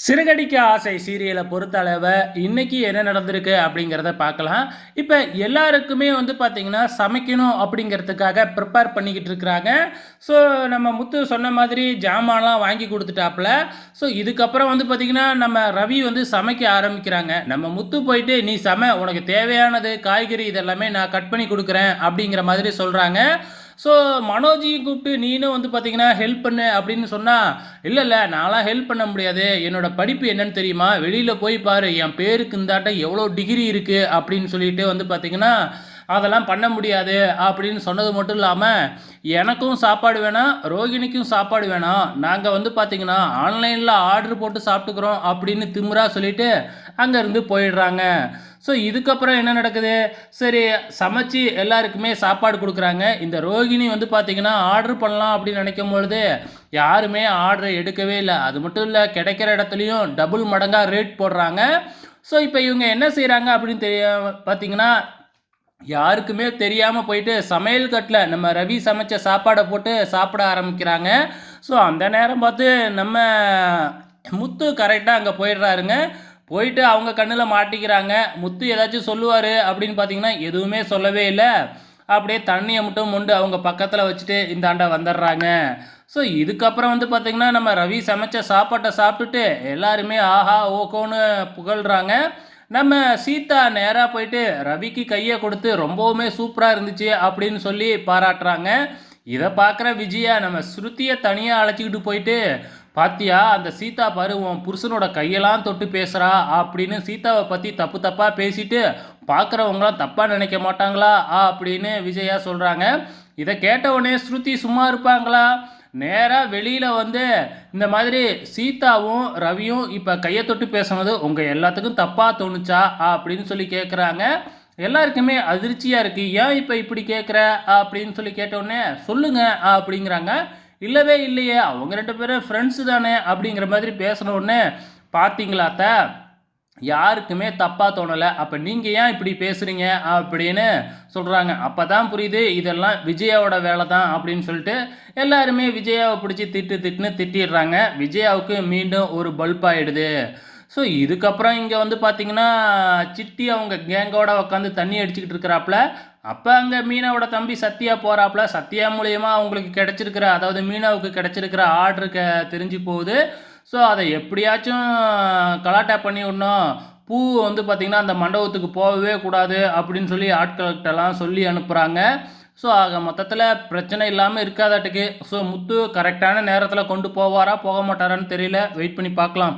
சிறுகடிக்க ஆசை சீரியலை பொறுத்தளவு இன்னைக்கு என்ன நடந்திருக்கு அப்படிங்கிறத பார்க்கலாம். இப்போ எல்லாருக்குமே வந்து பார்த்திங்கன்னா சமைக்கணும் அப்படிங்கிறதுக்காக ப்ரிப்பேர் பண்ணிக்கிட்டு இருக்கிறாங்க. ஸோ நம்ம முத்து சொன்ன மாதிரி ஜாமான்லாம் வாங்கி கொடுத்துட்டாப்புல. ஸோ இதுக்கப்புறம் வந்து பார்த்திங்கன்னா நம்ம ரவி வந்து சமைக்க ஆரம்பிக்கிறாங்க. நம்ம முத்து போயிட்டு நீ சமை உனக்கு தேவையானது காய்கறி இதெல்லாமே நான் கட் பண்ணி கொடுக்குறேன் அப்படிங்கிற மாதிரி சொல்கிறாங்க ஸோ மனோஜியும் கூப்பிட்டு நீனும் வந்து பார்த்தீங்கன்னா ஹெல்ப் பண்ணு அப்படின்னு சொன்னால் இல்லை இல்லை நான்லாம் ஹெல்ப் பண்ண முடியாது. என்னோட படிப்பு என்னன்னு தெரியுமா? வெளியில் போய் பாரு. என் பேருக்கு இந்தாட்ட எவ்வளோ டிகிரி இருக்குது அப்படின்னு சொல்லிட்டு வந்து பார்த்தீங்கன்னா அதெல்லாம் பண்ண முடியாது அப்படின்னு சொன்னது மட்டும் இல்லாமல் எனக்கும் சாப்பாடு வேணாம் ரோகிணிக்கும் சாப்பாடு வேணாம். நாங்கள் வந்து பார்த்தீங்கன்னா ஆன்லைனில் ஆர்டர் போட்டு சாப்பிட்டுக்கிறோம் அப்படின்னு திமுறா சொல்லிட்டு அங்கேருந்து போயிடுறாங்க. ஸோ இதுக்கப்புறம் என்ன நடக்குது? சரி சமைச்சு எல்லாருக்குமே சாப்பாடு கொடுக்குறாங்க. இந்த ரோகிணி வந்து பார்த்திங்கன்னா ஆர்டர் பண்ணலாம் அப்படின்னு நினைக்கும் பொழுது யாருமே ஆர்டர் எடுக்கவே இல்லை. அது மட்டும் இல்லை கிடைக்கிற இடத்துலையும் டபுள் மடங்காக ரேட் போடுறாங்க. ஸோ இப்போ இவங்க என்ன செய்கிறாங்க அப்படின்னு தெரிய பார்த்தீங்கன்னா யாருக்குமே தெரியாமல் போயிட்டு சமையல் கட்டில் நம்ம ரவி சமைச்ச சாப்பாடை போட்டு சாப்பிட ஆரம்பிக்கிறாங்க. ஸோ அந்த நேரம் பார்த்து நம்ம முத்து கரெக்டாக அங்கே போயிடுறாருங்க. போயிட்டு அவங்க கண்ணில் மாட்டிக்கிறாங்க. முத்து ஏதாச்சும் சொல்லுவார் அப்படின்னு பார்த்தீங்கன்னா எதுவுமே சொல்லவே இல்லை. அப்படியே தண்ணியை மட்டும் முண்டு அவங்க பக்கத்தில் வச்சுட்டு இந்த ஆண்டை வந்துடுறாங்க. ஸோ இதுக்கப்புறம் வந்து பார்த்திங்கன்னா நம்ம ரவி சமைச்ச சாப்பாட்டை சாப்பிட்டுட்டு எல்லாருமே ஆஹா ஓகோன்னு புகழ்கிறாங்க நம்ம சீதா நேராக போயிட்டு ரவிக்கு கையை கொடுத்து ரொம்பவுமே சூப்பராக இருந்துச்சு அப்படின்னு சொல்லி பாராட்டுறாங்க. இதை பார்க்குற விஜயா நம்ம ஸ்ருதியை தனியாக அழைச்சிக்கிட்டு போயிட்டு பாத்தியா அந்த சீதா பாரு உன் புருஷனோட கையெல்லாம் தொட்டு பேசுகிறா அப்படின்னு சீதாவை பற்றி தப்பு தப்பாக பேசிட்டு பார்க்குறவங்களாம் தப்பாக நினைக்க மாட்டாங்களா அப்படின்னு விஜயா சொல்கிறாங்க இதை கேட்ட உடனே ஸ்ருதி சும்மா இருப்பாங்களா? நேராக வெளியில் வந்து இந்த மாதிரி சீதாவும் ரவியும் இப்போ கையை தொட்டு பேசுனது உங்கள் எல்லாத்துக்கும் தப்பாக தோணுச்சா அப்படின்னு சொல்லி கேட்குறாங்க எல்லாருக்குமே அதிர்ச்சியாக இருக்குது ஏன் இப்போ இப்படி கேட்குற அப்படின்னு சொல்லி கேட்டோடனே சொல்லுங்கள் அப்படிங்கிறாங்க. இல்லவே இல்லையே. அவங்க ரெண்டு பேரும் ஃப்ரெண்ட்ஸு தானே அப்படிங்கிற மாதிரி பேசின உடனே பார்த்தீங்களாத்த யாருக்குமே தப்பாக தோணலை. அப்போ நீங்கள் ஏன் இப்படி பேசுகிறீங்க அப்படின்னு சொல்கிறாங்க அப்போ தான் புரியுது இதெல்லாம் விஜயாவோட வேலை தான் அப்படின்னு சொல்லிட்டு எல்லாருமே விஜயாவை பிடிச்சி திட்டு திட்டுன்னு திட்டிடுறாங்க. விஜயாவுக்கு மீண்டும் ஒரு பல்ப் ஆகிடுது ஸோ இதுக்கப்புறம் இங்கே வந்து பார்த்தீங்கன்னா சிட்டி அவங்க கேங்கோட உட்காந்து தண்ணி அடிச்சுக்கிட்டு இருக்கிறாப்புல. அப்போ அங்கே மீனாவோட தம்பி சத்யா போகிறாப்புல சத்யா மூலயமா அவங்களுக்கு கிடச்சிருக்கிற அதாவது மீனாவுக்கு கிடச்சிருக்கிற ஆர்டருக்கு தெரிஞ்சு போகுது. ஸோ அதை எப்படியாச்சும் கலாட்டா பண்ணி விடணும் பூ வந்து பார்த்திங்கன்னா அந்த மண்டபத்துக்கு போகவே கூடாது அப்படின்னு சொல்லி ஆட்கள்கிட்டலாம் சொல்லி அனுப்புகிறாங்க ஸோ ஆக மொத்தத்தில் பிரச்சனை இல்லாமல் இருக்காதாட்டுக்கு. ஸோ முத்து கரெக்டான நேரத்தில் கொண்டு போவாரா போக மாட்டாரான்னு தெரியல. வெயிட் பண்ணி பார்க்கலாம்.